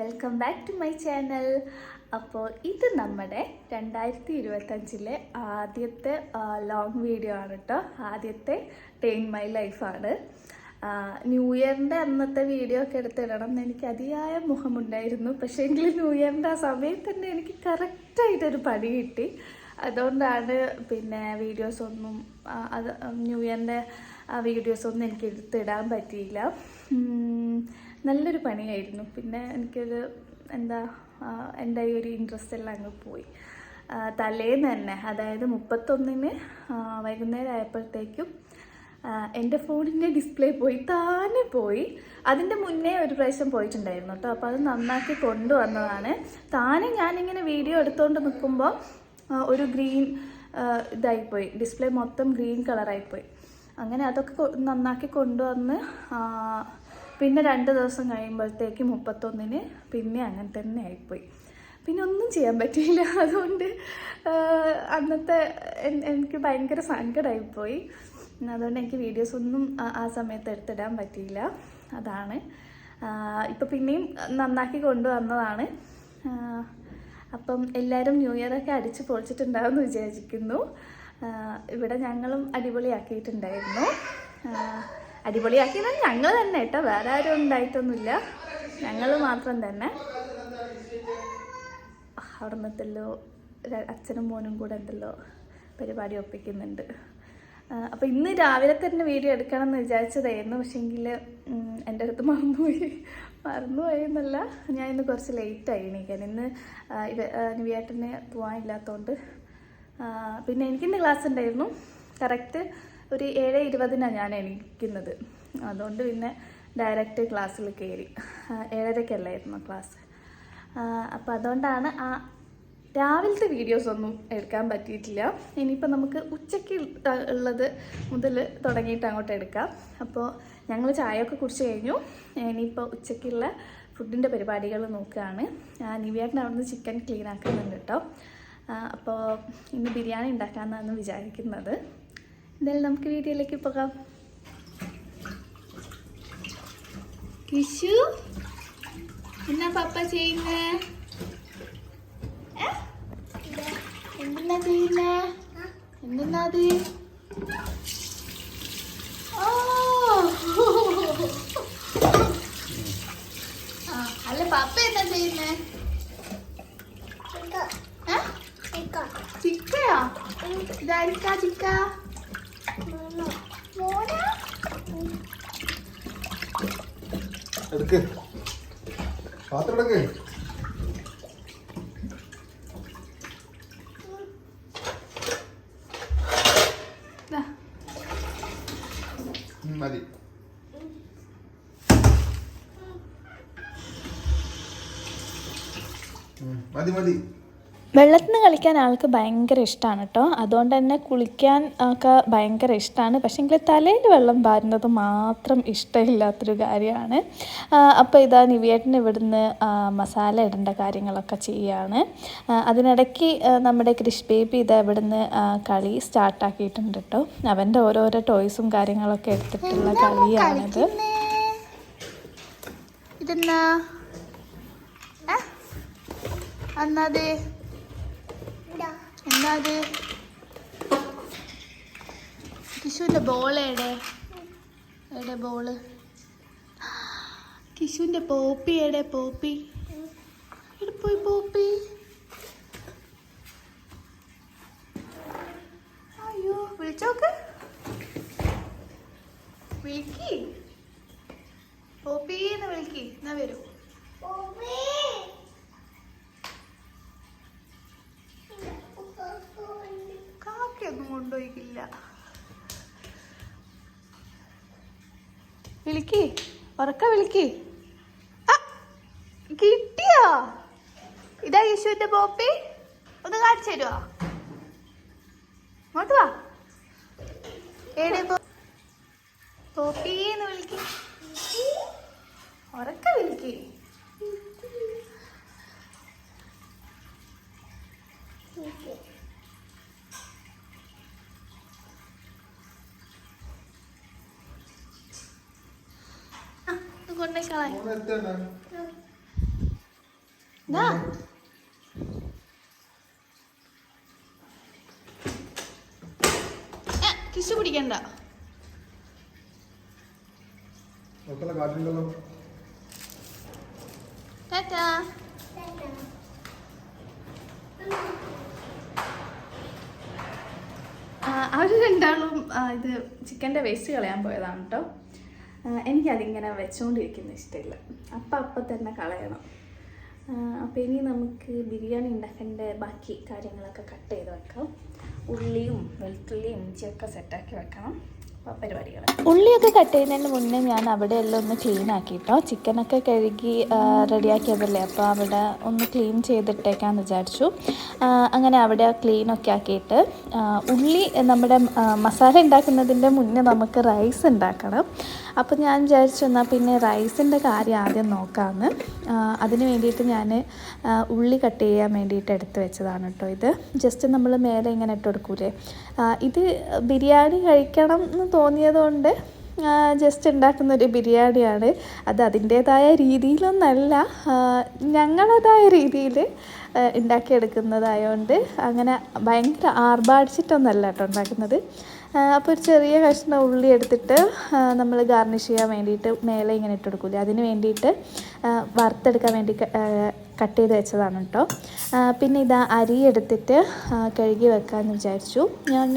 Welcome back to my channel അപ്പോൾ ഇത് നമ്മുടെ രണ്ടായിരത്തി ഇരുപത്തഞ്ചിലെ ആദ്യത്തെ ലോങ് വീഡിയോ ആണ് കേട്ടോ ആദ്യത്തെ ടേൺ മൈ ലൈഫാണ് ന്യൂ ഇയറിന്റെ അന്നത്തെ വീഡിയോ ഒക്കെ എടുത്തിടണം എന്ന് എനിക്ക് അതിയായ മുഖമുണ്ടായിരുന്നു. പക്ഷേ എങ്കിൽ ന്യൂ ഇയറിന്റെ ആ സമയത്ത് തന്നെ എനിക്ക് കറക്റ്റായിട്ടൊരു പണി കിട്ടി. അതുകൊണ്ടാണ് പിന്നെ വീഡിയോസൊന്നും ഒന്നും അത് ന്യൂ ഇയറിന്റെ ആ വീഡിയോസൊന്നും എനിക്ക് എടുത്തിടാൻ പറ്റിയില്ല. നല്ലൊരു പണിയായിരുന്നു. പിന്നെ എനിക്കൊരു എന്താ എന്റെ ഈ ഒരു ഇൻട്രസ്റ്റ് എല്ലാം അങ്ങ് പോയി. തലേന്ന് തന്നെ അതായത് മുപ്പത്തൊന്നിന് വൈകുന്നേരം ആയപ്പോഴത്തേക്കും എന്റെ ഫോണിന്റെ ഡിസ്പ്ലേ പോയി താനെ പോയി. അതിന്റെ മുന്നേ ഒരു പ്രാവശ്യം പോയിട്ടുണ്ടായിരുന്നു കേട്ടോ അപ്പോൾ അത് നന്നാക്കി കൊണ്ടുവന്നതാണ്. താനെ ഞാനിങ്ങനെ വീഡിയോ എടുത്തുകൊണ്ട് നിൽക്കുമ്പോൾ ഒരു ഗ്രീൻ ഇതായിപ്പോയി. ഡിസ്പ്ലേ മൊത്തം ഗ്രീൻ കളറായിപ്പോയി അങ്ങനെ അതൊക്കെ നന്നാക്കി കൊണ്ടുവന്ന് പിന്നെ രണ്ട് ദിവസം കഴിയുമ്പോഴത്തേക്ക് മുപ്പത്തൊന്നിന് പിന്നെ അങ്ങനെ തന്നെ ആയിപ്പോയി. പിന്നെ ഒന്നും ചെയ്യാൻ പറ്റിയില്ല. അതുകൊണ്ട് അന്നത്തെ എനിക്ക് ഭയങ്കര സങ്കടമായിപ്പോയി അതുകൊണ്ട് എനിക്ക് വീഡിയോസ് ഒന്നും ആ- സമയത്ത് എടുത്തിടാൻ പറ്റിയില്ല. അതാണ്. ഇപ്പം പിന്നെയും നന്നാക്കി കൊണ്ടുവന്നതാണ്. അപ്പം എല്ലാവരും ന്യൂ ഇയർ ഒക്കെ അടിച്ച് പൊളിച്ചിട്ടുണ്ടാവും എന്ന് വിചാരിക്കുന്നു ഇവിടെ ഞങ്ങളും അടിപൊളിയാക്കിയിട്ടുണ്ടായിരുന്നു. അടിപൊളിയാക്കിയത്. ഞങ്ങൾ തന്നെ കേട്ടോ. വേറെ ആരും ഉണ്ടായിട്ടൊന്നുമില്ല. ഞങ്ങൾ മാത്രം തന്നെ. അവിടെ നിന്നല്ലോ അച്ഛനും മോനും കൂടെ ഉണ്ടല്ലോ പരിപാടി ഒപ്പിക്കുന്നുണ്ട്. അപ്പോൾ ഇന്ന് രാവിലെ തന്നെ വീഡിയോ എടുക്കണം എന്ന് വിചാരിച്ചതായിരുന്നു പക്ഷേങ്കിൽ എന്റെ അടുത്ത് മറന്നുപോയി മറന്നുപോയി എന്നല്ല. ഞാൻ ഇന്ന് കുറച്ച് ലേറ്റായി എണീക്കാൻ. ഇന്ന് നിവിയേട്ടന് പോകാനില്ലാത്തതുകൊണ്ട് പിന്നെ എനിക്കിന്ന് ക്ലാസ് ഉണ്ടായിരുന്നു. കറക്റ്റ് ഒരു ഏഴ് ഇരുപതിനാണ് ഞാൻ എണീക്കുന്നത്. അതുകൊണ്ട് പിന്നെ ഡയറക്റ്റ് ക്ലാസ്സിൽ കയറി ഏഴരക്കല്ലായിരുന്നു ക്ലാസ് അപ്പോൾ അതുകൊണ്ടാണ് ആ രാവിലത്തെ വീഡിയോസ് ഒന്നും എടുക്കാൻ പറ്റിയിട്ടില്ല. ഇനിയിപ്പോൾ നമുക്ക് ഉച്ചയ്ക്ക് ഉള്ളത് മുതൽ തുടങ്ങിയിട്ട് അങ്ങോട്ട് എടുക്കാം. അപ്പോൾ ഞങ്ങൾ ചായയൊക്കെ കുടിച്ച് കഴിഞ്ഞു. ഇനിയിപ്പോൾ ഉച്ചയ്ക്കുള്ള ഫുഡിന്റെ പരിപാടികൾ നോക്കുകയാണ് നിവ്യാട്ടിന് അവിടുന്ന് ചിക്കൻ ക്ലീൻ ആക്കുന്നുണ്ട് കേട്ടോ അപ്പോൾ ഇന്ന് ബിരിയാണി ഉണ്ടാക്കാമെന്നാണ് വിചാരിക്കുന്നത്. എന്തായാലും നമുക്ക് വീഡിയോയിലേക്ക് പോകാം. എന്നാ പപ്പ ചെയ്യുന്നേ? എന്തെന്നാ ചെയ്യുന്നേ? എന്തെന്നാ അത്? അല്ല പപ്പ എന്താ ചെയ്യുന്നേ? ചിക്കയാ? ഇതായിരിക്കാ ചിക്ക മോനാ എടുക്ക്. പാത്രം എടുക്ക്. മതി. മതി മതി. വെള്ളത്തിൽ നിന്ന് കളിക്കാൻ ആൾക്ക് ഭയങ്കര ഇഷ്ടമാണ് കേട്ടോ അതുകൊണ്ട് തന്നെ കുളിക്കാൻ ഒക്കെ ഭയങ്കര ഇഷ്ടമാണ് പക്ഷേങ്കിൽ തലയിൽ വെള്ളം പാരുന്നത് മാത്രം ഇഷ്ടമില്ലാത്തൊരു കാര്യമാണ്. അപ്പോൾ ഇതാ നിവിയേട്ടന് ഇവിടുന്ന് മസാല ഇടേണ്ട കാര്യങ്ങളൊക്കെ ചെയ്യാണ്. ആ, അതിനിടയ്ക്ക് നമ്മുടെ ക്രിഷ് ബേബി ഇതാ ഇവിടുന്ന് കളി സ്റ്റാർട്ടാക്കിയിട്ടുണ്ട് കേട്ടോ അവന്റെ ഓരോരോ ടോയ്സും കാര്യങ്ങളൊക്കെ എടുത്തിട്ടുള്ള കളിയാണിത്. ഇതെന്നാ? എന്നാത് എന്നാ അത് ബോൾ ബോൾ? കിഷുവിന്റെ പോപ്പി എവിടെ? പോപ്പി? എവിടെ പോയി പോപ്പി? കൊണ്ടുപോയിക്കില്ല വിളിക്ക്. ഉറക്ക വിളിക്ക്. കിട്ടിയോ? ഇതാ യേശുവിന്റെ പോപ്പി ഒന്ന് കാണിച്ചു തരുമോ ഇങ്ങോട്ട് വാ. ഏടെ പോ പോപ്പീന്ന് വിളിക്ക് ഉറക്ക വിളിക്ക് കിസ് പിടിക്കണ്ട മക്കളെ കാറ്റുണ്ടല്ലോ ടാറ്റാ അവർ രണ്ടാളും ആ, ഇത് ചിക്കന്റെ വേസ്റ്റ് കളയാൻ പോയതാണ് കേട്ടോ എനിക്കതിങ്ങനെ വെച്ചുകൊണ്ടിരിക്കുന്ന ഇഷ്ടമില്ല. അപ്പം അപ്പം തന്നെ കളയണം. അപ്പോൾ ഇനി നമുക്ക് ബിരിയാണി ഉണ്ടാക്കേണ്ട ബാക്കി കാര്യങ്ങളൊക്കെ കട്ട് ചെയ്ത് വെക്കാം. ഉള്ളിയും വെളുത്തുള്ളിയും ഇഞ്ചിയൊക്കെ സെറ്റാക്കി വെക്കണം. ഉള്ളിയൊക്കെ കട്ട് ചെയ്യുന്നതിന് മുന്നേ ഞാൻ അവിടെ എല്ലാം ഒന്ന് ക്ലീൻ ആക്കി കേട്ടോ ചിക്കനൊക്കെ കഴുകി റെഡിയാക്കിയതല്ലേ? അപ്പോൾ അവിടെ ഒന്ന് ക്ലീൻ ചെയ്തിട്ടേക്കാന്ന് വിചാരിച്ചു. അങ്ങനെ അവിടെ ക്ലീനൊക്കെ ആക്കിയിട്ട് ഉള്ളി നമ്മുടെ മസാല ഉണ്ടാക്കുന്നതിന്റെ മുന്നേ നമുക്ക് റൈസ് ഉണ്ടാക്കണം. അപ്പോൾ ഞാൻ വിചാരിച്ചു എന്നാൽ പിന്നെ റൈസിന്റെ കാര്യം ആദ്യം നോക്കാമെന്ന് അതിന് വേണ്ടിയിട്ട് ഞാൻ ഉള്ളി കട്ട് ചെയ്യാൻ വേണ്ടിയിട്ട് എടുത്ത് വെച്ചതാണ് കേട്ടോ ഇത്. ജസ്റ്റ് നമ്മൾ മേലെ ഇങ്ങനെ ഇട്ട് കൊടുക്കൂലേ? ഇത് ബിരിയാണി കഴിക്കണം എന്ന് തോന്നിയതുകൊണ്ട് ജസ്റ്റ് ഉണ്ടാക്കുന്ന ഒരു ബിരിയാണിയാണ്. അത് അതിന്റേതായ രീതിയിലൊന്നല്ല ഞങ്ങളതായ രീതിയിൽ ഉണ്ടാക്കിയെടുക്കുന്നതായതുകൊണ്ട് അങ്ങനെ ഭയങ്കര ആർഭാടിച്ചിട്ടൊന്നല്ല കേട്ടോ ഉണ്ടാക്കുന്നത്. അപ്പോൾ ഒരു ചെറിയ കഷ്ണം ഉള്ളി എടുത്തിട്ട് നമ്മൾ ഗാർണിഷ് ചെയ്യാൻ വേണ്ടിയിട്ട് മേലെ ഇങ്ങനെ ഇട്ട് കൊടുക്കില്ലേ അതിന് വേണ്ടിയിട്ട് വറുത്തെടുക്കാൻ വേണ്ടി കട്ട് ചെയ്ത് വെച്ചതാണ് കേട്ടോ പിന്നെ ഇതാ അരി എടുത്തിട്ട് കഴുകി വെക്കാമെന്ന് വിചാരിച്ചു. ഞാൻ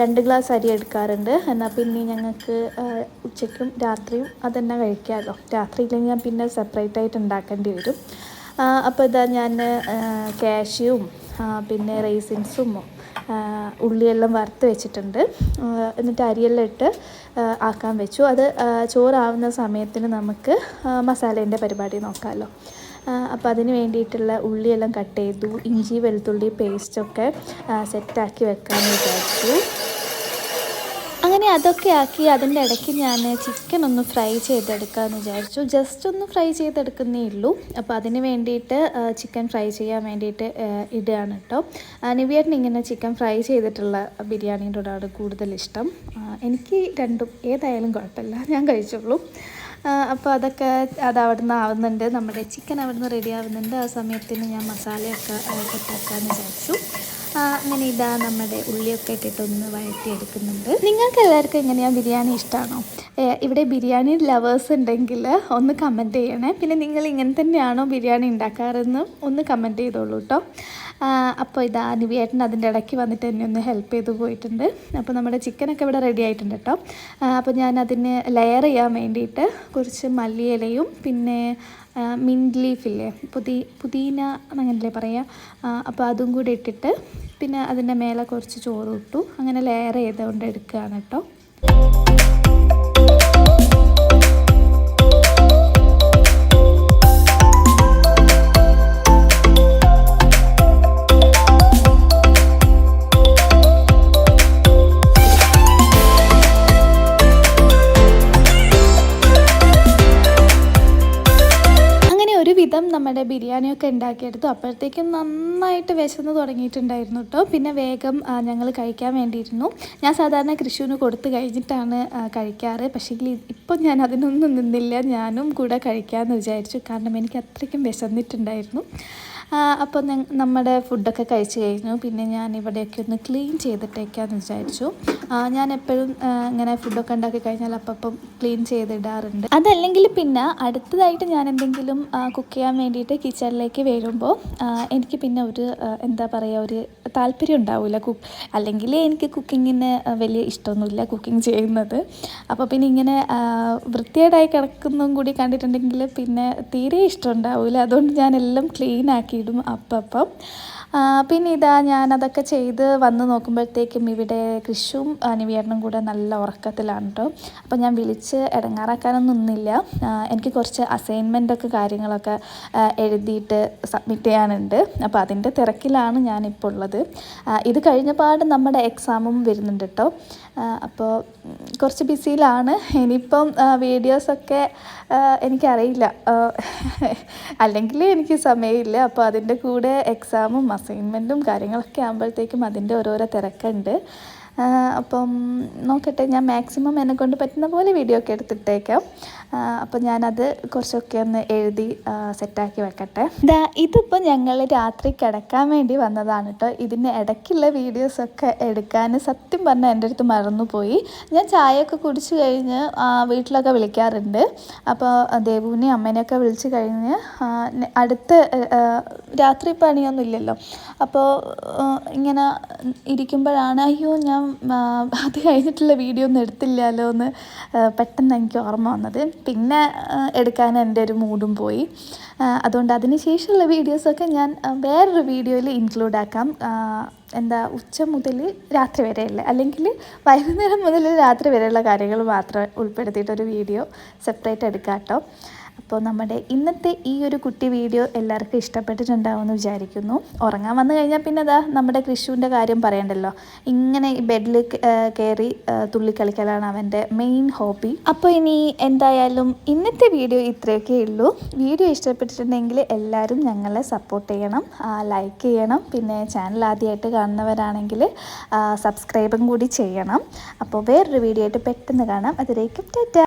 രണ്ട് ഗ്ലാസ് അരി എടുക്കാറുണ്ട്. എന്നാൽ പിന്നെ ഞങ്ങൾക്ക് ഉച്ചയ്ക്കും രാത്രിയും അതന്നെ കഴിക്കാമല്ലോ രാത്രിയില്ലെങ്കിൽ ഞാൻ പിന്നെ സെപ്പറേറ്റ് ആയിട്ട് ഉണ്ടാക്കേണ്ടി വരും. അപ്പോൾ ഇതാ ഞാൻ കാഷ്യൂം പിന്നെ റേസിൻസും ഉള്ളിയെല്ലാം വറുത്ത് വെച്ചിട്ടുണ്ട്. എന്നിട്ട് അരിയെല്ലാം ഇട്ട് ആക്കാൻ വെച്ചു. അത് ചോറാവുന്ന സമയത്തിന് നമുക്ക് മസാലേന്റെ പരിപാടി നോക്കാമല്ലോ അപ്പോൾ അതിന് വേണ്ടിയിട്ടുള്ള ഉള്ളിയെല്ലാം കട്ട് ചെയ്തു ഇഞ്ചി വെളുത്തുള്ളി പേസ്റ്റൊക്കെ സെറ്റാക്കി വെക്കാമെന്ന് വിചാരിച്ചു. അങ്ങനെ അതൊക്കെ ആക്കി അതിന്റെ ഇടയ്ക്ക് ഞാൻ ചിക്കൻ ഒന്ന് ഫ്രൈ ചെയ്തെടുക്കാമെന്ന് വിചാരിച്ചു. ജസ്റ്റ് ഒന്ന് ഫ്രൈ ചെയ്തെടുക്കുന്നേ ഉള്ളൂ. അപ്പോൾ അതിന് വേണ്ടിയിട്ട് ചിക്കൻ ഫ്രൈ ചെയ്യാൻ വേണ്ടിയിട്ട് ഇടുകയാണ് കേട്ടോ നിവിയേട്ടന് ഇങ്ങനെ ചിക്കൻ ഫ്രൈ ചെയ്തിട്ടുള്ള ബിരിയാണിയോടാണ് കൂടുതൽ ഇഷ്ടം. എനിക്ക് രണ്ടും ഏതായാലും കുഴപ്പമില്ല. ഞാൻ കഴിച്ചോളൂ. അപ്പോൾ അതൊക്കെ അത് അവിടെ നിന്ന് ആവുന്നുണ്ട്. നമ്മുടെ ചിക്കൻ അവിടെ നിന്ന് റെഡി ആവുന്നുണ്ട്. ആ സമയത്തിന് ഞാൻ മസാലയൊക്കെ സെറ്റാക്കാമെന്ന് വിചാരിച്ചു. അങ്ങനെ ഇതാ നമ്മുടെ ഉള്ളിയൊക്കെ ഇട്ടിട്ട് ഒന്ന് വഴറ്റിയെടുക്കുന്നുണ്ട്. നിങ്ങൾക്ക് എല്ലാവർക്കും എങ്ങനെയാണ് ബിരിയാണി ഇഷ്ടമാണോ ഇവിടെ ബിരിയാണി ലവേഴ്സ് ഉണ്ടെങ്കിൽ ഒന്ന് കമന്റ് ചെയ്യണേ. പിന്നെ നിങ്ങൾ ഇങ്ങനെ തന്നെയാണോ ബിരിയാണി ഉണ്ടാക്കാറെന്നും ഒന്ന് കമന്റ് ചെയ്തോളൂ കേട്ടോ അപ്പോൾ ഇതാ നിവിയേട്ടൻ അതിന്റെ ഇടയ്ക്ക് വന്നിട്ട് എന്നെ ഒന്ന് ഹെൽപ്പ് ചെയ്ത് പോയിട്ടുണ്ട്. അപ്പോൾ നമ്മുടെ ചിക്കനൊക്കെ ഇവിടെ റെഡി ആയിട്ടുണ്ട് കേട്ടോ അപ്പോൾ ഞാൻ അതിന് ലെയർ ചെയ്യാൻ വേണ്ടിയിട്ട് കുറച്ച് മല്ലിയിലയും പിന്നെ മിന്റ് ലീഫില്ലേ പുതി പുതിന അങ്ങനല്ലേ പറയുക അപ്പോൾ അതും കൂടി ഇട്ടിട്ട് പിന്നെ അതിന്റെ മേലെ കുറച്ച് ചോറ് ഇട്ടു. അങ്ങനെ ലെയർ ചെയ്തുകൊണ്ട് എടുക്കുകയാണ് കേട്ടോ ബിരിയാണിയൊക്കെ ഉണ്ടാക്കിയെടുത്തു. അപ്പോഴത്തേക്കും നന്നായിട്ട് വിശന്ന് തുടങ്ങിയിട്ടുണ്ടായിരുന്നു കേട്ടോ പിന്നെ വേഗം ഞങ്ങൾ കഴിക്കാൻ വേണ്ടിയിരുന്നു. ഞാൻ സാധാരണ കൃഷിന് കൊടുത്തു കഴിഞ്ഞിട്ടാണ് കഴിക്കാറ്. പക്ഷേ ഇപ്പം ഞാൻ അതിനൊന്നും നിന്നില്ല. ഞാനും കൂടെ കഴിക്കാമെന്ന് വിചാരിച്ചു. കാരണം എനിക്ക് അത്രയ്ക്കും വിശന്നിട്ടുണ്ടായിരുന്നു. അപ്പോൾ നമ്മുടെ ഫുഡൊക്കെ കഴിച്ചു കഴിഞ്ഞു. പിന്നെ ഞാൻ ഇവിടെയൊക്കെ ഒന്ന് ക്ലീൻ ചെയ്തിട്ടേക്കാന്ന് വിചാരിച്ചു. ഞാൻ എപ്പോഴും ഇങ്ങനെ ഫുഡൊക്കെ ഉണ്ടാക്കി കഴിഞ്ഞാൽ അപ്പം ക്ലീൻ ചെയ്തിടാറുണ്ട്. അതല്ലെങ്കിൽ പിന്നെ അടുത്തതായിട്ട് ഞാൻ എന്തെങ്കിലും കുക്ക് ചെയ്യാൻ വേണ്ടിയിട്ട് കിച്ചണിലേക്ക് വരുമ്പോൾ എനിക്ക് പിന്നെ ഒരു എന്താ പറയുക ഒരു താല്പര്യം ഉണ്ടാവില്ല കുക്ക് അല്ലെങ്കിൽ എനിക്ക് കുക്കിങ്ങിന് വലിയ ഇഷ്ടമൊന്നുമില്ല കുക്കിംഗ് ചെയ്യുന്നത്. അപ്പോൾ പിന്നെ ഇങ്ങനെ വൃത്തികേടായി കിടക്കുന്നതും കൂടി കണ്ടിട്ടുണ്ടെങ്കിൽ പിന്നെ തീരെ ഇഷ്ടം ഉണ്ടാവില്ല അതുകൊണ്ട് ഞാൻ എല്ലാം ക്ലീൻ ആക്കിയിടും അപ്പം പിന്നെ ഇതാ ഞാനതൊക്കെ ചെയ്ത് വന്ന് നോക്കുമ്പോഴത്തേക്കും ഇവിടെ കൃഷും നിവിയേട്ടനും കൂടെ നല്ല ഉറക്കത്തിലാണ് കേട്ടോ അപ്പോൾ ഞാൻ വിളിച്ച് ഇടങ്ങാറാക്കാനൊന്നും നിന്നില്ല. എനിക്ക് കുറച്ച് അസൈൻമെന്റൊക്കെ കാര്യങ്ങളൊക്കെ എഴുതിയിട്ട് സബ്മിറ്റ് ചെയ്യാനുണ്ട്. അപ്പോൾ അതിന്റെ തിരക്കിലാണ് ഞാനിപ്പോൾ ഉള്ളത്. ഇത് കഴിഞ്ഞപാട് നമ്മുടെ എക്സാമും വരുന്നുണ്ട് കേട്ടോ അപ്പോൾ കുറച്ച് ബിസിയിലാണ്. ഇനിയിപ്പം വീഡിയോസൊക്കെ എനിക്കറിയില്ല. അല്ലെങ്കിൽ എനിക്ക് സമയമില്ല. അപ്പോൾ അതിന്റെ കൂടെ എക്സാമും അസൈൻമെന്റും കാര്യങ്ങളൊക്കെ ആകുമ്പോഴത്തേക്കും അതിന്റെ ഓരോരോ തിരക്കുണ്ട്. അപ്പം നോക്കട്ടെ. ഞാൻ മാക്സിമം എന്നെ കൊണ്ട് പറ്റുന്ന പോലെ വീഡിയോ ഒക്കെ എടുത്തിട്ടേക്കാം. അപ്പോൾ ഞാനത് കുറച്ചൊക്കെ ഒന്ന് എഴുതി സെറ്റാക്കി വെക്കട്ടെ. ദാ ഇതിപ്പോൾ ഞങ്ങൾ രാത്രി കിടക്കാൻ വേണ്ടി വന്നതാണ് കേട്ടോ ഇതിന്റെ ഇടയ്ക്കുള്ള വീഡിയോസൊക്കെ എടുക്കാൻ സത്യം പറഞ്ഞാൽ എന്റെ അടുത്ത് മറന്നുപോയി. ഞാൻ ചായയൊക്കെ കുടിച്ച് കഴിഞ്ഞ് വീട്ടിലൊക്കെ വിളിക്കാറുണ്ട്. അപ്പോൾ ദേവുവിനെയും അമ്മേനെയൊക്കെ വിളിച്ച് കഴിഞ്ഞ് അടുത്ത രാത്രി പണിയൊന്നും ഇല്ലല്ലോ. അപ്പോൾ ഇങ്ങനെ ഇരിക്കുമ്പോഴാണ് അയ്യോ ഞാൻ അത് കഴിഞ്ഞിട്ടുള്ള വീഡിയോ ഒന്നും എടുത്തില്ലല്ലോ എന്ന് പെട്ടെന്ന് എനിക്ക് ഓർമ്മ വന്നത്. പിന്നെ എടുക്കാൻ എന്റെ ഒരു മൂഡും പോയി. അതുകൊണ്ട് അതിന് ശേഷമുള്ള വീഡിയോസൊക്കെ ഞാൻ വേറൊരു വീഡിയോയിൽ ഇൻക്ലൂഡ് ആക്കാം. എന്താ ഉച്ച മുതൽ രാത്രി വരെയുള്ള അല്ലെങ്കിൽ വൈകുന്നേരം മുതൽ രാത്രി വരെയുള്ള കാര്യങ്ങൾ മാത്രം ഉൾപ്പെടുത്തിയിട്ടൊരു വീഡിയോ സെപ്പറേറ്റ് എടുക്കാം കേട്ടോ. അപ്പോൾ നമ്മുടെ ഇന്നത്തെ ഈ ഒരു കുട്ടി വീഡിയോ എല്ലാവർക്കും ഇഷ്ടപ്പെട്ടിട്ടുണ്ടാവുമെന്ന് വിചാരിക്കുന്നു. ഉറങ്ങാൻ വന്നു കഴിഞ്ഞാൽ പിന്നെ അതാ നമ്മുടെ കൃഷുവിന്റെ കാര്യം പറയണ്ടല്ലോ. ഇങ്ങനെ ഈ ബെഡിൽ കയറി തുള്ളിക്കളിക്കലാണ് അവന്റെ മെയിൻ ഹോബി. അപ്പോൾ ഇനി എന്തായാലും ഇന്നത്തെ വീഡിയോ ഇത്രയൊക്കെ ഉള്ളൂ. വീഡിയോ ഇഷ്ടപ്പെട്ടിട്ടുണ്ടെങ്കിൽ എല്ലാവരും ഞങ്ങളെ സപ്പോർട്ട് ചെയ്യണം ലൈക്ക് ചെയ്യണം പിന്നെ ചാനൽ ആദ്യമായിട്ട് കാണുന്നവരാണെങ്കിൽ സബ്സ്ക്രൈബും കൂടി ചെയ്യണം. അപ്പോൾ വേറൊരു വീഡിയോ ആയിട്ട് പെട്ടെന്ന് കാണാം. അതിലേക്കും ടാറ്റ.